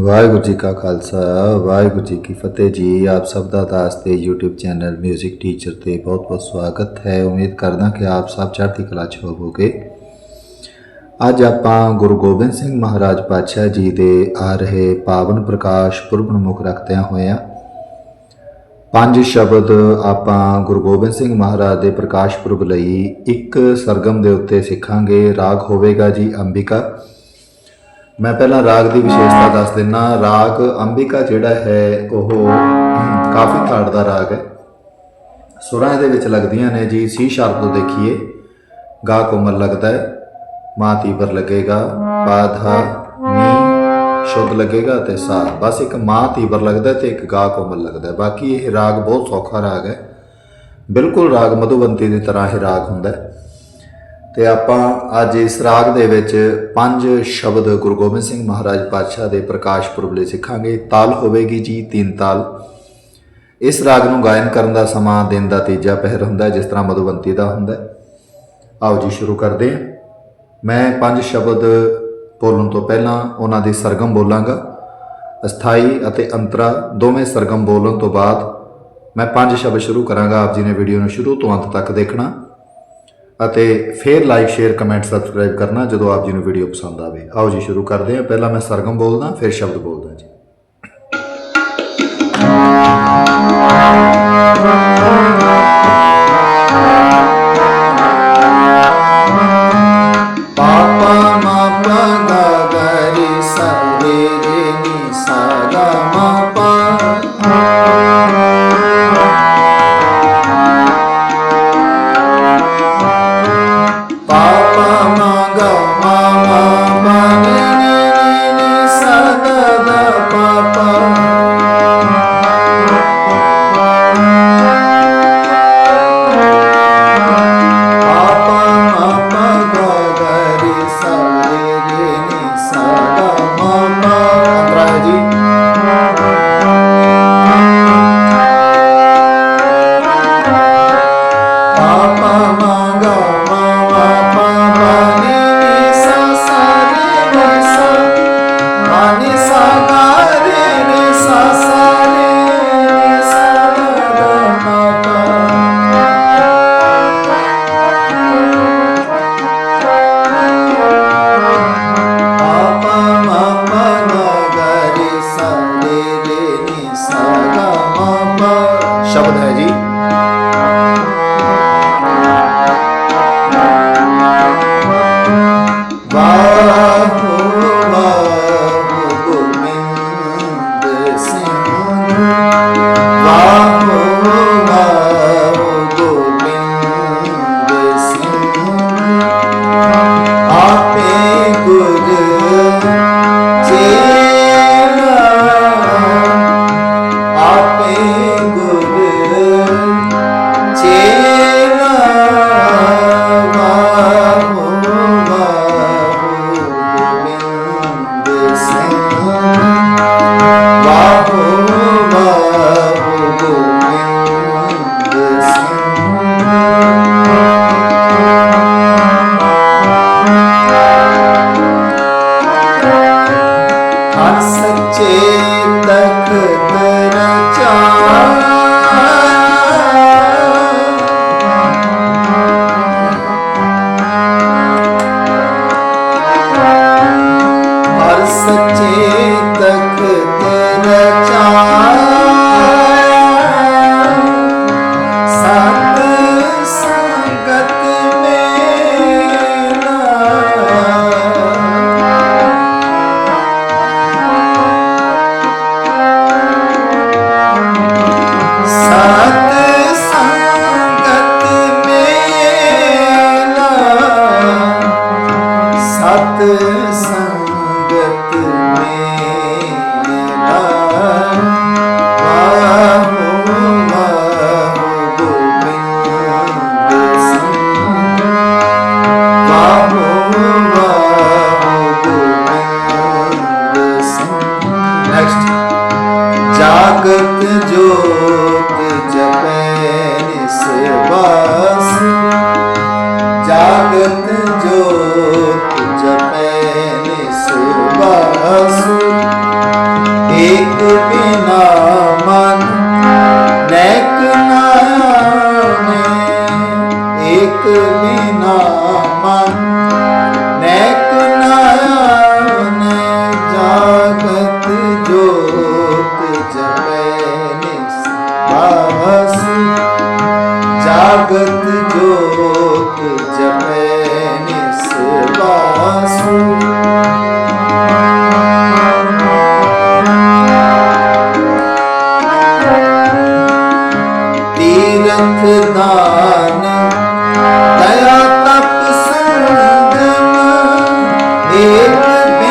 ਵਾਹਿਗੁਰੂ ਜੀ ਕਾ ਖਾਲਸਾ, ਵਾਹਿਗੁਰੂ ਜੀ ਕੀ ਫਤਿਹ ਜੀ। ਆਪ ਸਭ ਦਾ ਦਾਸ ਤੇ YouTube ਚੈਨਲ 뮤직 ਟੀਚਰ ਤੇ ਬਹੁਤ-ਬਹੁਤ ਸਵਾਗਤ ਹੈ। ਉਮੀਦ ਕਰਦਾ ਕਿ ਆਪ ਸਭ ਚੜ੍ਹਦੀ ਕਲਾ 'ਚ ਹੋਵੋਗੇ। ਅੱਜ ਆਪਾਂ ਗੁਰੂ ਗੋਬਿੰਦ ਸਿੰਘ ਮਹਾਰਾਜ ਪਾਤਸ਼ਾਹ ਜੀ ਦੇ ਆ ਰਹੇ ਪਾਵਨ ਪ੍ਰਕਾਸ਼ ਪੁਰਬ ਨੂੰ ਮੁੱਖ ਰੱਖਦਿਆਂ ਹੋਇਆਂ ਪੰਜ ਸ਼ਬਦ ਆਪਾਂ ਗੁਰੂ ਗੋਬਿੰਦ ਸਿੰਘ ਮਹਾਰਾਜ ਦੇ ਪ੍ਰਕਾਸ਼ ਪੁਰਬ ਲਈ ਇੱਕ ਸਰਗਮ ਦੇ ਉੱਤੇ ਸਿੱਖਾਂਗੇ। ਰਾਗ ਹੋਵੇਗਾ ਜੀ ਅੰਬਿਕਾ। ਮੈਂ ਪਹਿਲਾਂ ਰਾਗ ਦੀ ਵਿਸ਼ੇਸ਼ਤਾ ਦੱਸ ਦਿੰਨਾ। ਰਾਗ ਅੰਬਿਕਾ ਜਿਹੜਾ ਹੈ ਉਹ ਕਾਫੀ ਥਾੜ ਦਾ ਰਾਗ ਹੈ। ਸੁਰਾਂ ਇਹਦੇ ਵਿੱਚ ਲੱਗਦੀਆਂ ਨੇ ਜੀ। ਸੀ ਸ਼ਾਰਪ ਤੋਂ ਦੇਖੀਏ ਗਾ ਕੋਮਲ ਲੱਗਦਾ ਹੈ। ਮਾ ਤੀਬਰ ਲੱਗੇਗਾ ਪਾਧਾ ਨੀ ਸ਼ੁੱਧ ਲੱਗੇਗਾ ਤੇ ਸਾ। ਬਸ ਇੱਕ ਮਾ ਤੀਬਰ ਲੱਗਦਾ ਹੈ ਤੇ ਇੱਕ ਗਾ ਕੋਮਲ ਲੱਗਦਾ ਹੈ। ਬਾਕੀ ਇਹ ਰਾਗ ਬਹੁਤ ਸੌਖਾ ਰਾਗ ਹੈ। ਬਿਲਕੁਲ ਰਾਗ ਮਧੁਬੰਤੀ ਦੀ ਤਰ੍ਹਾਂ ਇਹ ਰਾਗ ਹੁੰਦਾ ਹੈ। ਤੇ ਆਪਾਂ ਅੱਜ ਇਸ ਰਾਗ ਦੇ ਵਿੱਚ ਪੰਜ ਸ਼ਬਦ ਗੁਰੂ ਗੋਬਿੰਦ ਸਿੰਘ ਮਹਾਰਾਜ ਪਾਤਸ਼ਾਹ ਦੇ ਪ੍ਰਕਾਸ਼ ਪੁਰਬ ਲਈ ਸਿੱਖਾਂਗੇ। ਤਾਲ ਹੋਵੇਗੀ ਜੀ, ਤਿੰਨ ਤਾਲ। ਇਸ ਰਾਗ ਨੂੰ ਗਾਇਨ ਕਰਨ ਦਾ ਸਮਾਂ ਦਿਨ ਦਾ ਤੀਜਾ ਪਹਿਰ ਹੁੰਦਾ ਜਿਸ ਤਰ੍ਹਾਂ ਮਧੁਬੰਤੀ ਦਾ ਹੁੰਦਾ ਹੈ। ਆਓ ਜੀ, ਸ਼ੁਰੂ ਕਰਦੇ ਹਾਂ। ਮੈਂ ਪੰਜ ਸ਼ਬਦ ਬੋਲਣ ਤੋਂ ਪਹਿਲਾਂ ਉਹਨਾਂ ਦੀ ਸਰਗਮ ਬੋਲਾਂਗਾ। ਅਸਥਾਈ ਅਤੇ ਅੰਤਰਾ ਦੋਵੇਂ ਸਰਗਮ ਬੋਲਣ ਤੋਂ ਬਾਅਦ ਮੈਂ ਪੰਜ ਸ਼ਬਦ ਸ਼ੁਰੂ ਕਰਾਂਗਾ। ਆਪ ਜੀ ਨੇ ਵੀਡੀਓ ਨੂੰ ਸ਼ੁਰੂ ਤੋਂ ਅੰਤ ਤੱਕ ਦੇਖਣਾ। ਅਤੇ ਫਿਰ ਲਾਈਕ ਸ਼ੇਅਰ ਕਮੈਂਟ ਸਬਸਕ੍ਰਾਈਬ ਕਰਨਾ ਜਦੋਂ ਆਪ ਜੀ ਨੂੰ ਵੀਡੀਓ ਪਸੰਦ ਆਵੇ। ਆਓ ਜੀ, ਸ਼ੁਰੂ ਕਰਦੇ ਹਾਂ। ਪਹਿਲਾਂ ਮੈਂ ਸਰਗਮ ਬੋਲਦਾ, ਫਿਰ ਸ਼ਬਦ ਬੋਲਦਾ ਜੀ। ਪਾਪਾ Manis Amém.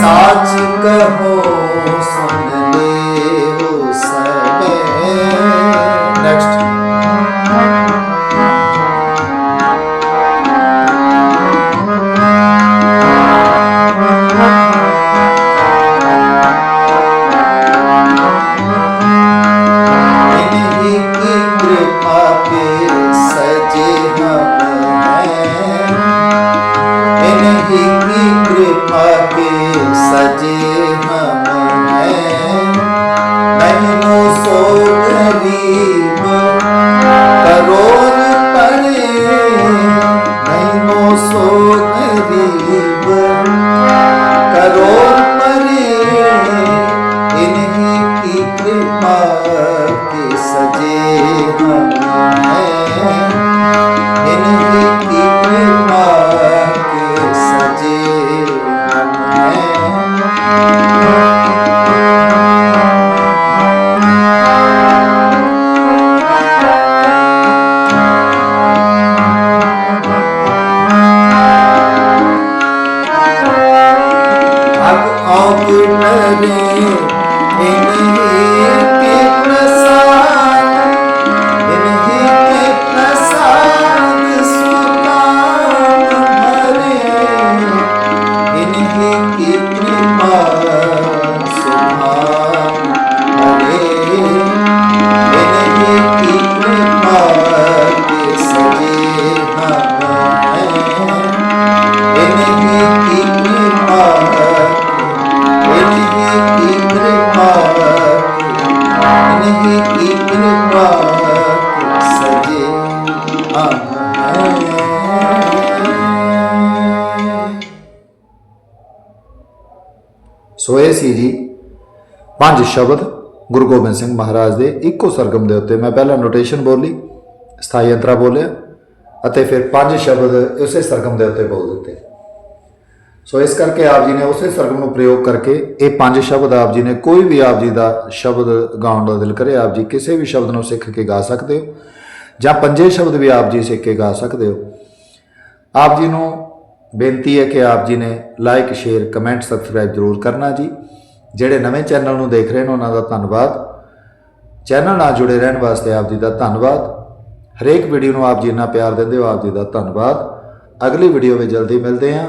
ਸਾਚ ਕਹੋ ਕੀ ਕਿਰਪਾ ਸੀ ਜੀ ਪੰਜ ਸ਼ਬਦ ਗੁਰੂ ਗੋਬਿੰਦ ਸਿੰਘ ਮਹਾਰਾਜ ਦੇ ਇੱਕੋ ਸਰਗਮ ਦੇ ਉੱਤੇ ਮੈਂ ਪਹਿਲਾਂ ਨੋਟੇਸ਼ਨ ਬੋਲੀ, ਸਥਾਈ ਅੰਤਰਾ ਬੋਲਿਆ ਅਤੇ ਫਿਰ ਪੰਜ ਸ਼ਬਦ ਉਸੇ ਸਰਗਮ ਦੇ ਉੱਤੇ ਬੋਲ ਦਿੱਤੇ। ਸੋ ਇਸ ਕਰਕੇ ਆਪ ਜੀ ਨੇ ਉਸੇ ਸਰਗਮ ਨੂੰ ਪ੍ਰਯੋਗ ਕਰਕੇ ਇਹ ਪੰਜ ਸ਼ਬਦ ਆਪ ਜੀ ਨੇ ਕੋਈ ਵੀ ਆਪ ਜੀ ਦਾ ਸ਼ਬਦ ਗਾਉਣ ਦਾ ਦਿਲ ਕਰੇ ਆਪ ਜੀ ਕਿਸੇ ਵੀ ਸ਼ਬਦ ਨੂੰ ਸਿੱਖ ਕੇ ਗਾ ਸਕਦੇ ਹੋ ਜਾਂ ਪੰਜੇ ਸ਼ਬਦ ਵੀ ਆਪ ਜੀ ਸਿੱਖ ਕੇ ਗਾ ਸਕਦੇ ਹੋ ਆਪ ਜੀ ਨੂੰ ਬੇਨਤੀ ਹੈ ਕਿ ਆਪ ਜੀ ਨੇ ਲਾਈਕ ਸ਼ੇਅਰ ਕਮੈਂਟ ਸਬਸਕ੍ਰਾਈਬ ਜ਼ਰੂਰ ਕਰਨਾ ਜੀ ਜਿਹੜੇ ਨਵੇਂ ਚੈਨਲ ਨੂੰ ਦੇਖ ਰਹੇ ਨੇ ਉਹਨਾਂ ਦਾ ਧੰਨਵਾਦ ਚੈਨਲ ਨਾਲ ਜੁੜੇ ਰਹਿਣ ਵਾਸਤੇ ਆਪ ਜੀ ਦਾ ਧੰਨਵਾਦ ਹਰੇਕ ਵੀਡੀਓ ਨੂੰ ਆਪ ਜੀ ਇੰਨਾ ਪਿਆਰ ਦਿੰਦੇ ਹੋ ਆਪ ਜੀ ਦਾ ਧੰਨਵਾਦ ਅਗਲੀ ਵੀਡੀਓ ਵਿੱਚ ਜਲਦੀ ਮਿਲਦੇ ਹਾਂ